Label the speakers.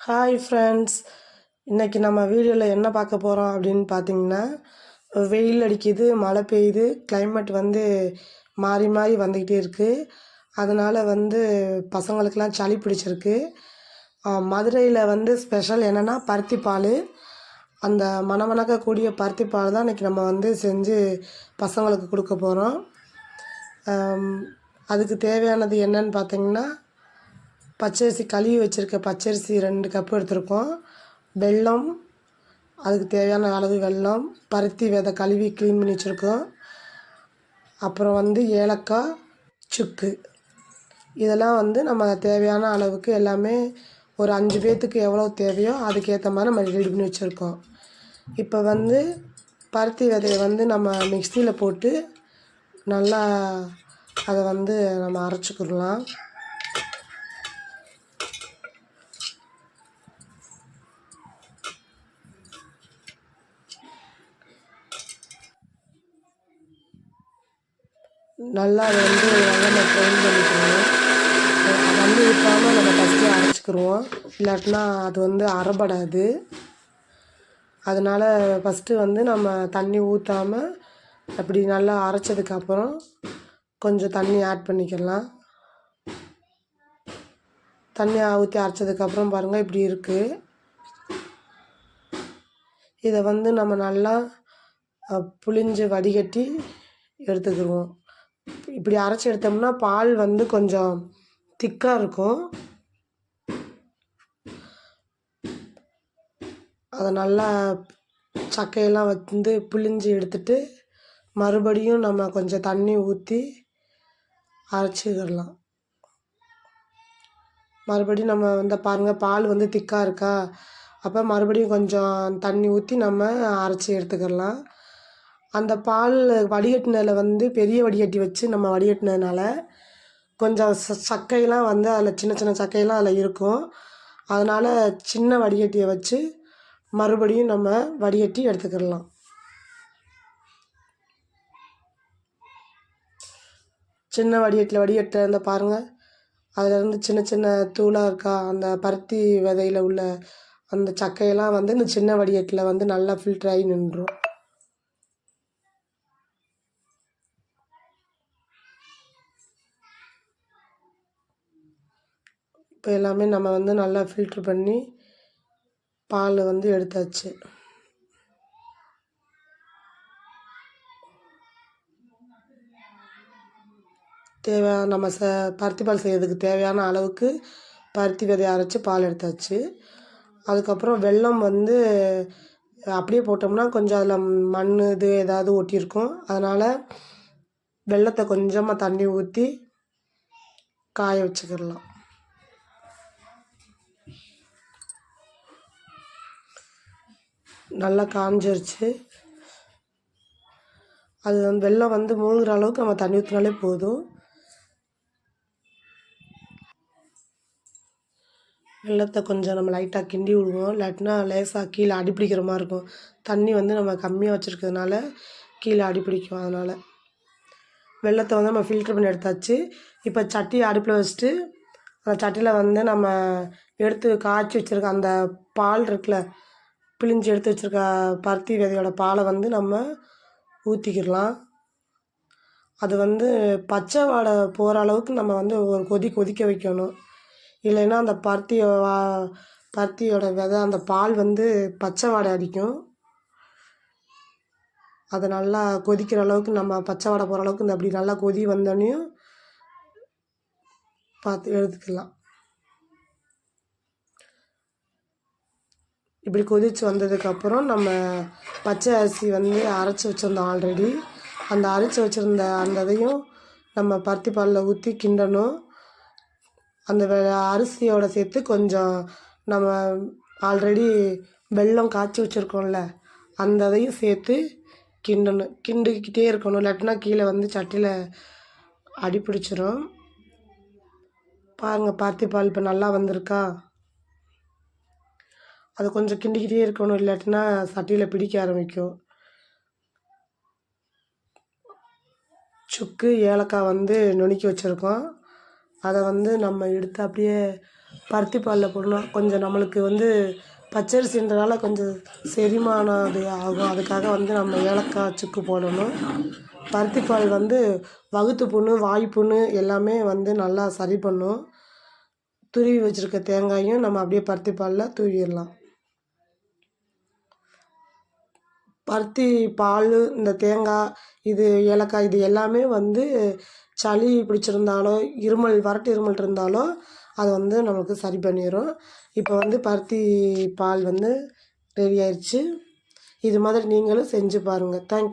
Speaker 1: Hi friends இன்றைக்கி நம்ம வீடியோவில் என்ன பார்க்க போகிறோம் அப்படின்னு பார்த்தீங்கன்னா வெயில் அடிக்குது மழை பெய்யுது கிளைமேட் வந்து மாறி மாறி வந்துக்கிட்டே இருக்குது அதனால் வந்து பசங்களுக்கெலாம் சளி பிடிச்சிருக்கு. மதுரையில் வந்து ஸ்பெஷல் என்னென்னா பருத்தி பால். அந்த மணமணக்கக்கூடிய பருத்தி பால் தான் இன்றைக்கி நம்ம வந்து செஞ்சு பசங்களுக்கு கொடுக்க போகிறோம் அதுக்கு தேவையானது என்னன்னு பார்த்தீங்கன்னா பச்சரிசி கழுவி வச்சுருக்க பச்சரிசி ரெண்டு கப் எடுத்திருக்கோம். வெல்லம் அதுக்கு தேவையான அளவு வெல்லம் பருத்தி விதை கழுவி க்ளீன் பண்ணி வச்சுருக்கோம். அப்புறம் வந்து ஏலக்காய் சுக்கு. இதெல்லாம் வந்து நம்ம தேவையான அளவுக்கு எல்லாமே ஒரு அஞ்சு பேர்த்துக்கு எவ்வளோ தேவையோ அதுக்கேற்ற மாதிரி நம்ம ரெடி பண்ணி வச்சுருக்கோம். இப்போ வந்து பருத்தி விதையை வந்து நம்ம மிக்சியில் போட்டு நல்லா அதை வந்து நம்ம அரைச்சிக்கிடலாம் நல்லா அதை வந்து நல்லா ட்ரெயின் பண்ணிக்கணும். தண்ணி ஊற்றாமல் நம்ம ஃபஸ்ட்டு அரைச்சிக்கிருவோம். இல்லாட்டினா அது வந்து அரைபடாது அதனால் ஃபஸ்ட்டு வந்து நம்ம தண்ணி ஊற்றாம அப்படி நல்லா அரைச்சதுக்கப்புறம் கொஞ்சம் தண்ணி ஆட் பண்ணிக்கலாம். தண்ணி ஊற்றி அரைச்சதுக்கப்புறம் பாருங்கள் இப்படி இருக்குது இதை வந்து நம்ம நல்லா புழிஞ்சு வடிகட்டி எடுத்துக்கிடுவோம் இப்படி அரைச்சி எடுத்தோம்னா பால் வந்து கொஞ்சம் திக்காக இருக்கும். அதை நல்லா சக்கையெல்லாம் வந்து புழிஞ்சு எடுத்துட்டு மறுபடியும் நம்ம கொஞ்சம் தண்ணி ஊற்றி அரைச்சிக்கிடலாம். மறுபடியும் நம்ம வந்து பாருங்கள் பால் வந்து திக்காக இருக்கா? அப்போ மறுபடியும் கொஞ்சம் தண்ணி ஊற்றி நம்ம அரைச்சி எடுத்துக்கிடலாம். அந்த பால் வடிகட்டினதில் வந்து பெரிய வடிகட்டி வச்சு நம்ம வடிகட்டினதுனால கொஞ்சம் ச சக்கையெல்லாம் வந்து அதில் சின்ன சின்ன சக்கையெல்லாம் அதில் இருக்கும். அதனால் சின்ன வடிகட்டியை வச்சு மறுபடியும் நம்ம வடிகட்டி எடுத்துக்கிடலாம். சின்ன வடிகட்டில் வடிகட்ட அந்த பாருங்கள் அதில் இருந்து சின்ன சின்ன தூளாக இருக்கா அந்த பருத்தி விதையில் உள்ள அந்த சக்கையெல்லாம் வந்து இந்த சின்ன வடிகட்டில் வந்து நல்லா ஃபில்டர் ஆகி நின்றும். இப்போ எல்லாமே நம்ம வந்து நல்லா ஃபில்ட்ரு பண்ணி பால் வந்து எடுத்தாச்சு. தேவையான நம்ம ச பருத்தி பால் செய்யறதுக்கு தேவையான அளவுக்கு பருத்தி விதைய அரைச்சி பால் எடுத்தாச்சு. அதுக்கப்புறம் வெல்லம் வந்து அப்படியே போட்டோம்னா கொஞ்சம் அதில் மண் இது ஏதாவது ஒட்டியிருக்கும். அதனால் வெல்லத்தை கொஞ்சமாக தண்ணி ஊற்றி காய வச்சுக்கிடலாம். நல்லா காஞ்சிருச்சு. அது வந்து வந்து மூழ்கிற அளவுக்கு நம்ம தண்ணி ஊற்றினாலே போதும். வெள்ளத்தை கொஞ்சம் நம்ம லைட்டாக கிண்டி விடுவோம். இல்லாட்டினா லேசாக கீழே அடிப்பிடிக்கிற மாதிரி இருக்கும். தண்ணி வந்து நம்ம கம்மியாக வச்சுருக்கிறதுனால கீழே அடிப்பிடிக்கும் அதனால். வெள்ளத்தை வந்து நம்ம ஃபில்ட்ரு பண்ணி எடுத்தாச்சு. இப்போ சட்டி அடுப்பில் வச்சுட்டு அந்த சட்டியில் வந்து நம்ம எடுத்து காய்ச்சி வச்சுருக்க அந்த பால் இருக்குல்ல பிழிஞ்சு எடுத்து வச்சுருக்க பருத்தி விதையோட பாலை வந்து நம்ம ஊற்றிக்கிடலாம் அது வந்து பச்சை வாடை போகிற அளவுக்கு நம்ம வந்து ஒரு கொதி கொதிக்க வைக்கணும். இல்லைன்னா அந்த பருத்தி வா பருத்தியோட விதை அந்த பால் வந்து பச்சை வாடை அடிக்கும். அதை நல்லா கொதிக்கிற அளவுக்கு நம்ம பச்சை வாடை போகிற அளவுக்கு இந்த அப்படி நல்லா கொதி வந்தோடனையும் பார்த்து எடுத்துக்கலாம். இப்படி கொதித்து வந்ததுக்கப்புறம் நம்ம பச்சை அரிசி வந்து அரைச்சி வச்சுருந்தோம் ஆல்ரெடி அந்த அரைச்சி வச்சுருந்த அந்த இதையும் நம்ம பருத்தி பாலில் ஊற்றி கிண்டணும். அந்த அரிசியோடு அரிசியோட சேர்த்து கொஞ்சம் நம்ம ஆல்ரெடி வெல்லம் காய்ச்சி வச்சுருக்கோம்ல அந்த இதையும் சேர்த்து கிண்டணும். கிண்டிக்கிட்டே இருக்கணும். இல்லாட்டினா கீழே வந்து சட்டியில் அடி பிடிச்சிரும் பாருங்கள் பருத்தி பால் இப்போ நல்லா வந்திருக்கா? அது கொஞ்சம் கிண்டிக்கிட்டே இருக்கணும் இல்லாட்டினா சட்டியில் பிடிக்க ஆரம்பிக்கும். சுக்கு ஏலக்காய் வந்து நுணுக்கி வச்சுருக்கோம். அதை வந்து நம்ம எடுத்து அப்படியே பருத்தி பாலில் போடணும். கொஞ்சம் நம்மளுக்கு வந்து பச்சரிசின்றனால கொஞ்சம் செரிமானம் அது ஆகும். அதுக்காக வந்து நம்ம ஏலக்காய் சுக்கு போடணும். பருத்தி பால் வந்து வகுத்து புண்ணு வாய் புண்ணு எல்லாமே வந்து நல்லா சரி பண்ணும். துருவி வச்சுருக்க தேங்காயும் நம்ம அப்படியே பருத்தி பாலில் தூவிடலாம். பருத்தி பால் இந்த தேங்காய் இது ஏலக்காய் இது எல்லாமே வந்து சளி பிடிச்சிருந்தாலோ இருமல் வறட்டு இருமல் இருந்தாலோ அது வந்து நமக்கு சரி பண்ணிடும் இப்போ வந்து பருத்தி பால் வந்து ரெடி ஆயிடுச்சு இது மாதிரி நீங்களும் செஞ்சு பாருங்கள் தேங்க்யூ